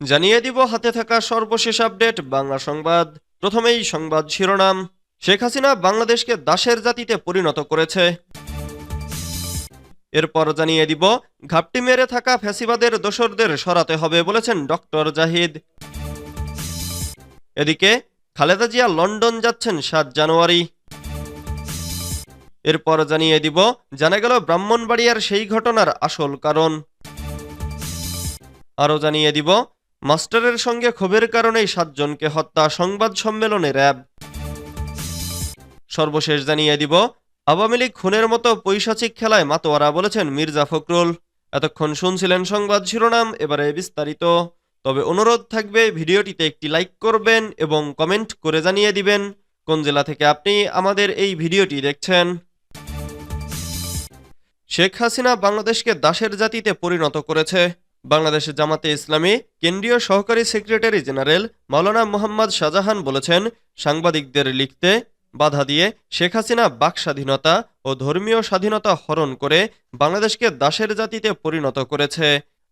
জানিয়ে দিব হাতে থাকা সর্বশেষ আপডেট, বাংলা সংবাদ। প্রথমেই সংবাদ শিরোনাম। শেখ হাসিনা বাংলাদেশকে দাসের জাতিতে পরিণত করেছে। এরপর জানিয়ে দিব, ঘাপটি মেরে থাকা ফ্যাসিবাদের দোসরদের সরাতে হবে বলেছেন ডক্টর জাহিদ। এদিকে, খালেদা জিয়া লন্ডন যাচ্ছেন সাত জানুয়ারি। এরপর জানিয়ে দিব, জানা গেল ব্রাহ্মণবাড়িয়ার সেই ঘটনার আসল কারণ। আরও জানিয়ে দিব মাস্টারের সঙ্গে ক্ষোভের কারণেই সাতজনকে হত্যা, সংবাদ সম্মেলনে র্যাব। সর্বশেষ জানিয়ে দিব, আওয়ামী লীগ খুনের মতো পৈশাচিক খেলায় মাতোয়ারা বলেছেন মির্জা ফখরুল। এতক্ষণ শুনছিলেন সংবাদ শিরোনাম, এবারে বিস্তারিত। তবে অনুরোধ থাকবে, ভিডিওটিতে একটি লাইক করবেন এবং কমেন্ট করে জানিয়ে দিবেন কোন জেলা থেকে আপনি আমাদের এই ভিডিওটি দেখছেন। শেখ হাসিনা বাংলাদেশকে দাসের জাতিতে পরিণত করেছে। বাংলাদেশ জামাতে ইসলামী কেন্দ্রীয় সহকারী সেক্রেটারি জেনারেল মাওলানা মোহাম্মদ শাহজাহান বলেছেন, সাংবাদিকদের লিখতে বাধা দিয়ে শেখ হাসিনা বাক স্বাধীনতা ও ধর্মীয় স্বাধীনতা হরণ করে বাংলাদেশকে দাসের জাতিতে পরিণত করেছে।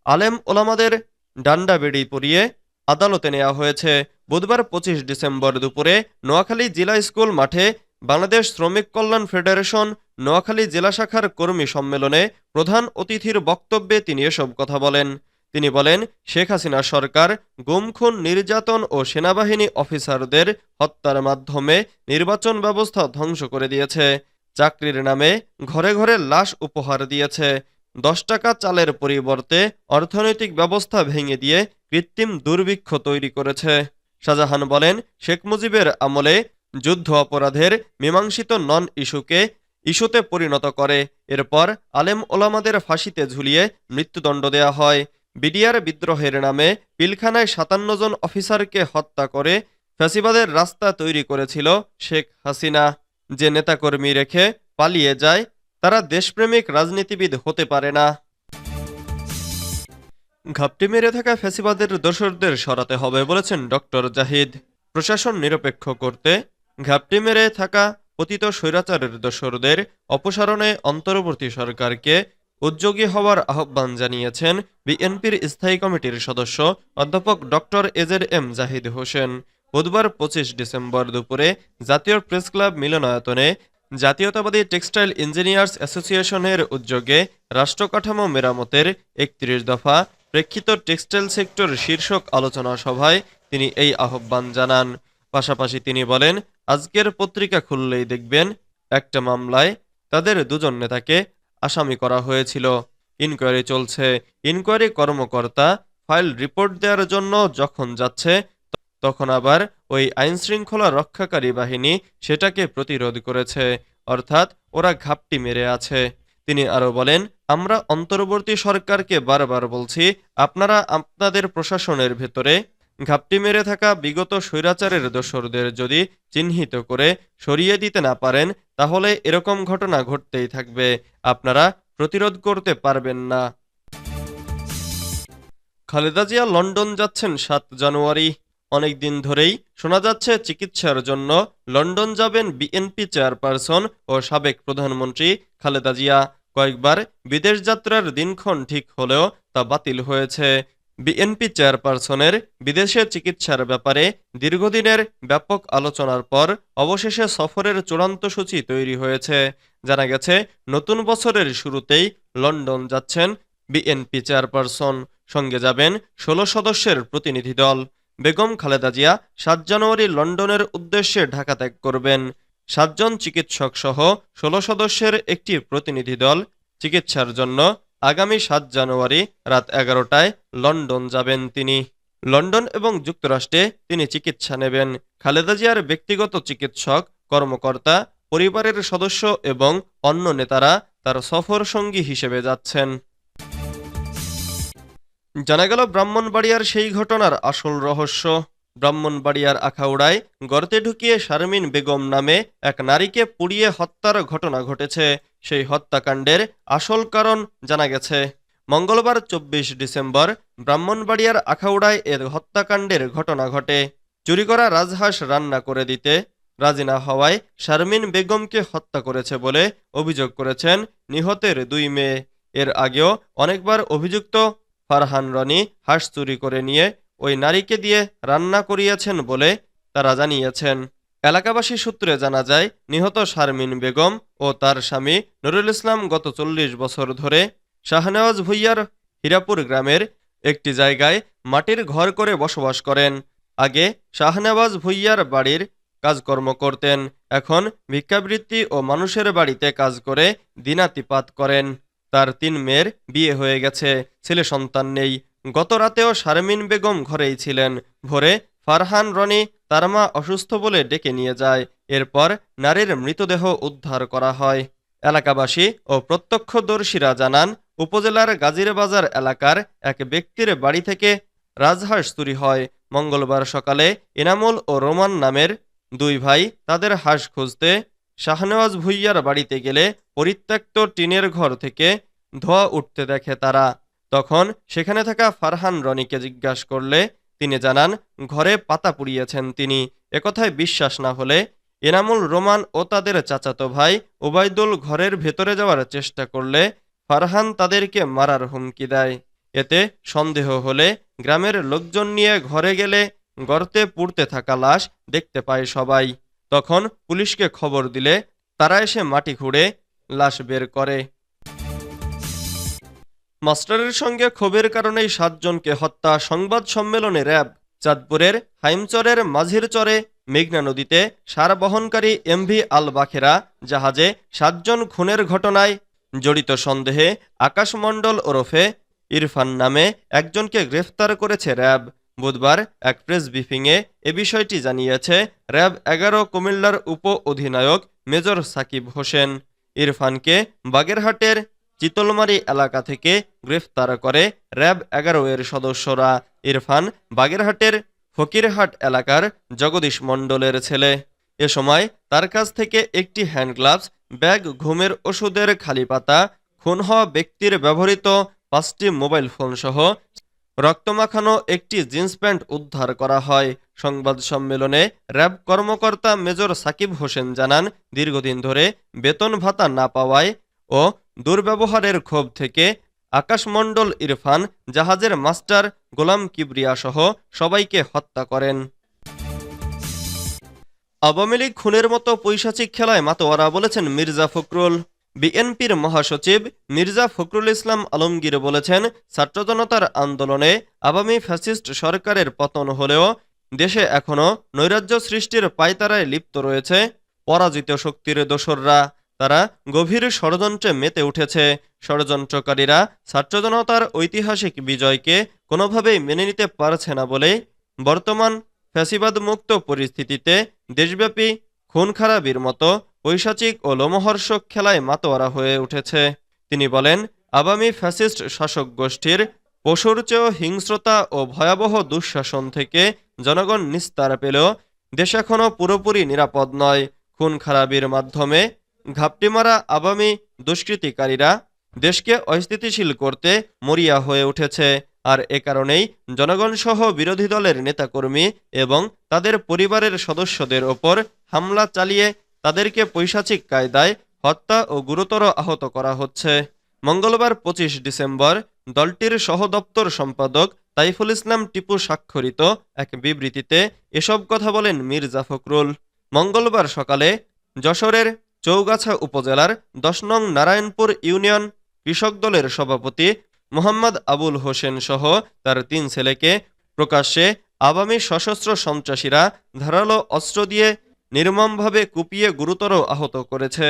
আলেম ওলামাদের ডান্ডা বেড়ি পরিয়ে আদালতে নেওয়া হয়েছে। বুধবার পঁচিশ ডিসেম্বর দুপুরে নোয়াখালী জেলা স্কুল মাঠে বাংলাদেশ শ্রমিক কল্যাণ ফেডারেশন নোয়াখালী জেলা শাখার কর্মী সম্মেলনে প্রধান অতিথির বক্তব্যে তিনি এসব কথা বলেন। তিনি বলেন, শেখ হাসিনা সরকার গুমখুন নির্যাতন ও সেনাবাহিনী অফিসারদের হত্যার মাধ্যমে নির্বাচন ব্যবস্থা ধ্বংস করে দিয়েছে। চাকরির নামে ঘরে ঘরে লাশ উপহার দিয়েছে। দশ টাকা চালের পরিবর্তে অর্থনৈতিক ব্যবস্থা ভেঙে দিয়ে কৃত্রিম দুর্ভিক্ষ তৈরি করেছে। শাহজাহান বলেন, শেখ মুজিবের আমলে যুদ্ধ অপরাধের মীমাংসিত নন ইস্যুকে ইস্যুতে পরিণত করে। এরপর আলেম ওলামাদের ফাঁসিতে ঝুলিয়ে মৃত্যুদণ্ড দেয়া হয়। বিডিআর বিদ্রোহের নামে পিলখানায় সাতান্ন জন অফিসারকে হত্যা করে ফ্যাসিবাদের রাস্তা তৈরি করেছিল শেখ হাসিনা। যে নেতাকর্মী রেখে পালিয়ে যায়, তারা দেশপ্রেমিক রাজনীতিবিদ হতে পারে না। ঘাপটি মেরে থাকা ফ্যাসিবাদের দোসরদের সরাতে হবে বলেছেন ডক্টর জাহিদ। প্রশাসন নিরপেক্ষ করতে ঘাপটি মেরে থাকা পতিত স্বৈরাচারের দোসরদের অপসারণে অন্তর্বর্তী সরকারকে উদ্যোগী হওয়ার আহ্বান জানিয়েছেন বিএনপির স্থায়ী কমিটির সদস্য অধ্যাপক doctor A Z M Zahid Hossain. বুধবার পঁচিশ ডিসেম্বর দুপুরে জাতীয় প্রেস ক্লাব মিলনায়তনে জাতীয়তাবাদী টেক্সটাইল ইঞ্জিনিয়ার্স অ্যাসোসিয়েশনের উদ্যোগে রাষ্ট্রকাঠামো মেরামতের একত্রিশ দফা প্রেক্ষিত টেক্সটাইল সেক্টর শীর্ষক আলোচনা সভায় তিনি এই আহ্বান জানান। পাশাপাশি তিনি বলেন, আজকের পত্রিকা খুললেই দেখবেন একটা মামলায় তাদের দুজন নেতাকে আসামি করা হয়েছিল। ইনকোয়ারি চলছে। ইনকোয়ারি কর্মকর্তা ফাইল রিপোর্ট দেওয়ার জন্য যখন যাচ্ছে, তখন আবার ওই আইনশৃঙ্খলা রক্ষাকারী বাহিনী সেটাকে প্রতিরোধ করেছে। অর্থাৎ ওরা ঘাপটি মেরে আছে। তিনি আরও বলেন, আমরা অন্তর্বর্তী সরকারকে বারবার বলছি, আপনারা আপনাদের প্রশাসনের ভেতরে ঘাপটি মেরে থাকা বিগত স্বৈরাচারের দোসরদের যদি চিহ্নিত করে সরিয়ে দিতে না পারেন, তাহলে এরকম ঘটনা ঘটতেই থাকবে। আপনারা প্রতিরোধ করতে পারবেন না। খালেদা জিয়া লন্ডন যাচ্ছেন সাত জানুয়ারি। অনেক দিন ধরেই শোনা যাচ্ছে চিকিৎসার জন্য লন্ডন যাবেন বিএনপি চেয়ারপারসন ও সাবেক প্রধানমন্ত্রী খালেদা জিয়া। কয়েকবার বিদেশ যাত্রার দিনক্ষণ ঠিক হলেও তা বাতিল হয়েছে। বিএনপি চেয়ারপারসনের বিদেশে চিকিৎসার ব্যাপারে দীর্ঘদিনের ব্যাপক আলোচনার পর অবশেষে সফরের চূড়ান্ত সূচি তৈরি হয়েছে। জানা গেছে, নতুন বছরের শুরুতেই লন্ডন যাচ্ছেন বিএনপি চেয়ারপারসন। সঙ্গে যাবেন ষোলো সদস্যের প্রতিনিধি দল। বেগম খালেদা জিয়া সাত জানুয়ারি লন্ডনের উদ্দেশ্যে ঢাকা ত্যাগ করবেন। সাতজন চিকিৎসক সহ ষোলো সদস্যের একটি প্রতিনিধি দল চিকিৎসার জন্য আগামী সাত জানুয়ারি রাত এগারোটায় লন্ডন যাবেন তিনি। লন্ডন এবং যুক্তরাষ্ট্রে তিনি চিকিৎসা নেবেন। খালেদা জিয়ার ব্যক্তিগত চিকিৎসক, কর্মকর্তা, পরিবারের সদস্য এবং অন্য নেতারা তার সফর সঙ্গী হিসেবে যাচ্ছেন। জানা গেল ব্রাহ্মণবাড়িয়ার সেই ঘটনার আসল রহস্য। ব্রাহ্মণবাড়িয়ার আখাউড়ায় গর্তে ঢুকিয়ে শারমিন বেগম নামে এক নারীকে পুড়িয়ে হত্যার ঘটনা ঘটেছে। সেই হত্যাকাণ্ডের আসল কারণ জানা গেছে। মঙ্গলবার চব্বিশ ডিসেম্বর ব্রাহ্মণবাড়িয়ার আখাউড়ায় এর হত্যাকাণ্ডের ঘটনা ঘটে। চুরি করা রাজহাঁস রান্না করে দিতে রাজি না হওয়ায় শারমিন বেগমকে হত্যা করেছে বলে অভিযোগ করেছেন নিহতের দুই মেয়ে। এর আগেও অনেকবার অভিযুক্ত ফারহান রনি হাঁস চুরি করে নিয়ে ওই নারীকে দিয়ে রান্না করিয়েছেন বলে তারা জানিয়েছেন। এলাকাবাসী সূত্রে জানা যায়, নিহত শারমিন বেগম ও তার স্বামী নুরুল ইসলাম গত চল্লিশ বছর ধরে শাহনেওয়াজ ভুইয়ার হীরাপুর গ্রামের একটি জায়গায় মাটির ঘর করে বসবাস করেন। আগে শাহনেওয়াজ ভুইয়ার বাড়ির কাজকর্ম করতেন, এখন ভিক্ষাবৃত্তি ও মানুষের বাড়িতে কাজ করে দিনাতিপাত করেন। তার তিন মেয়ের বিয়ে হয়ে গেছে, ছেলে সন্তান নেই। গত রাতেও শারমিন বেগম ঘরেই ছিলেন। ভোরে ফারহান রনি তার মা অসুস্থ বলে ডেকে নিয়ে যায়। এরপর নারীর মৃতদেহ উদ্ধার করা হয়। এলাকাবাসী ও প্রত্যক্ষদর্শীরা জানান, উপজেলার গাজীরবাজার এলাকার এক ব্যক্তির বাড়ি থেকে রাজহাঁস চুরি হয়। মঙ্গলবার সকালে এনামুল ও রোমান নামের দুই ভাই তাদের হাঁস খুঁজতে শাহনেওয়াজ ভুইয়ার বাড়িতে গেলে পরিত্যক্ত টিনের ঘর থেকে ধোঁয়া উঠতে দেখে তারা। তখন সেখানে থাকা ফারহান রনিকে জিজ্ঞাসা করলে তিনি জানান, ঘরে পাতা পুড়িয়েছেন তিনি। একথায় বিশ্বাস না হলে এনামুল রোমান ও তাদের চাচাতো ভাই ওবায়দুল ঘরের ভেতরে যাওয়ার চেষ্টা করলে ফারহান তাদেরকে মারার হুমকি দেয়। এতে সন্দেহ হলে গ্রামের লোকজন নিয়ে ঘরে গেলে গর্তে পুড়তে থাকা লাশ দেখতে পায় সবাই। তখন পুলিশকে খবর দিলে তারা এসে মাটি খুঁড়ে লাশ বের করে। মাস্টারের সঙ্গে ক্ষোভের কারণেই সাতজনকে হত্যা সংবাদ সম্মেলনে র্যাব, চাঁদপুরের হাইমচরের মাঝির চরে মেঘনা নদীতে সার বহনকারী এমভি আল বাখেরা জাহাজে সাতজন খুনের ঘটনায় জড়িত সন্দেহে আকাশমণ্ডল ওরফে ইরফান নামে একজনকে গ্রেফতার করেছে র্যাব। বুধবার এক প্রেস ব্রিফিংয়ে এ বিষয়টি জানিয়েছে র্যাব এগারো কুমিল্লার উপ অধিনায়ক মেজর সাকিব হোসেন। ইরফানকে বাগেরহাটের চিতলমারি এলাকা থেকে গ্রেফতার করে র্যাব এগারো এর সদস্যরা ইরফান বাগেরহাটের ফকিরহাট এলাকার জগদীশ মণ্ডলের ছেলে। এ সময় তার কাছ থেকে একটি হ্যান্ড গ্লাভস, ব্যাগ, ঘুমের ওষুধের খালি পাতা, খুন হওয়া ব্যক্তির ব্যবহৃত পাঁচটি মোবাইল ফোন সহ রক্তমাখানো একটি জিন্স প্যান্ট উদ্ধার করা হয়। সংবাদ সম্মেলনে র্যাব কর্মকর্তা মেজর সাকিব হোসেন জানান, দীর্ঘদিন ধরে বেতন ভাতা না পাওয়ায় ও দুর্ব্যবহারের ক্ষোভ থেকে আকাশমণ্ডল ইরফান, জাহাজের মাস্টার গোলাম কিবরিয়া সহ সবাইকে হত্যা করেন। আওয়ামী লীগ খুনের মতো পৈশাচিক খেলায় মাতোয়ারা বলেছেন মির্জা ফখরুল। বিএনপির মহাসচিব মির্জা ফখরুল ইসলাম আলমগীর বলেছেন ছাত্র জনতার আন্দোলনে আওয়ামী ফ্যাসিস্ট সরকারের পতন হলেও দেশে এখনও নৈরাজ্য সৃষ্টির পায়তারায় লিপ্ত রয়েছে পরাজিত শক্তির দোসররা। তারা গভীর ষড়যন্ত্রে মেতে উঠেছে। ষড়যন্ত্রকারীরা ছাত্র জনতার ঐতিহাসিক বিজয়কে কোনোভাবেই মেনে নিতে পারছে না বলে বর্তমান ফ্যাসিবাদ মুক্ত পরিস্থিতিতে দেশব্যাপী খুন খারাপির মতো পৈশাচিক ও লোমহর্ষক খেলায় মাতোয়ারা হয়ে উঠেছে। তিনি বলেন আগামী ফ্যাসিস্ট শাসক গোষ্ঠীর পশুর চেয়েও হিংস্রতা ও ভয়াবহ দুঃশাসন থেকে জনগণ নিস্তার পেলেও দেশ এখনও পুরোপুরি নিরাপদ নয়। খুন খারাপির মাধ্যমে ঘাপটি মারা আবামী দুষ্কৃতিকারীরা দেশকে অস্থিতিশীল করতে মরিয়া হয়ে উঠেছে। আর এ কারণেই জনগণ সহ বিরোধী দলের নেতাকর্মী এবং তাদের পরিবারের সদস্যদের ওপর হামলা চালিয়ে তাদেরকে পৈশাচিক কায়দায় হত্যা ও গুরুতর আহত করা হচ্ছে। মঙ্গলবার পঁচিশ ডিসেম্বর দলটির সহদপ্তর সম্পাদক তাইফুল ইসলাম টিপু স্বাক্ষরিত এক বিবৃতিতে এসব কথা বলেন মির্জা ফখরুল। মঙ্গলবার সকালে যশোরের চৌগাছা উপজেলার দশ নং নারায়ণপুর ইউনিয়ন কৃষক দলের সভাপতি মোহাম্মদ আবুল হোসেন সহ তার তিন ছেলেকে প্রকাশ্যে আওয়ামী সশস্ত্র সন্ত্রাসীরা ধারালো অস্ত্র দিয়ে নির্মমভাবে কুপিয়ে গুরুতর আহত করেছে।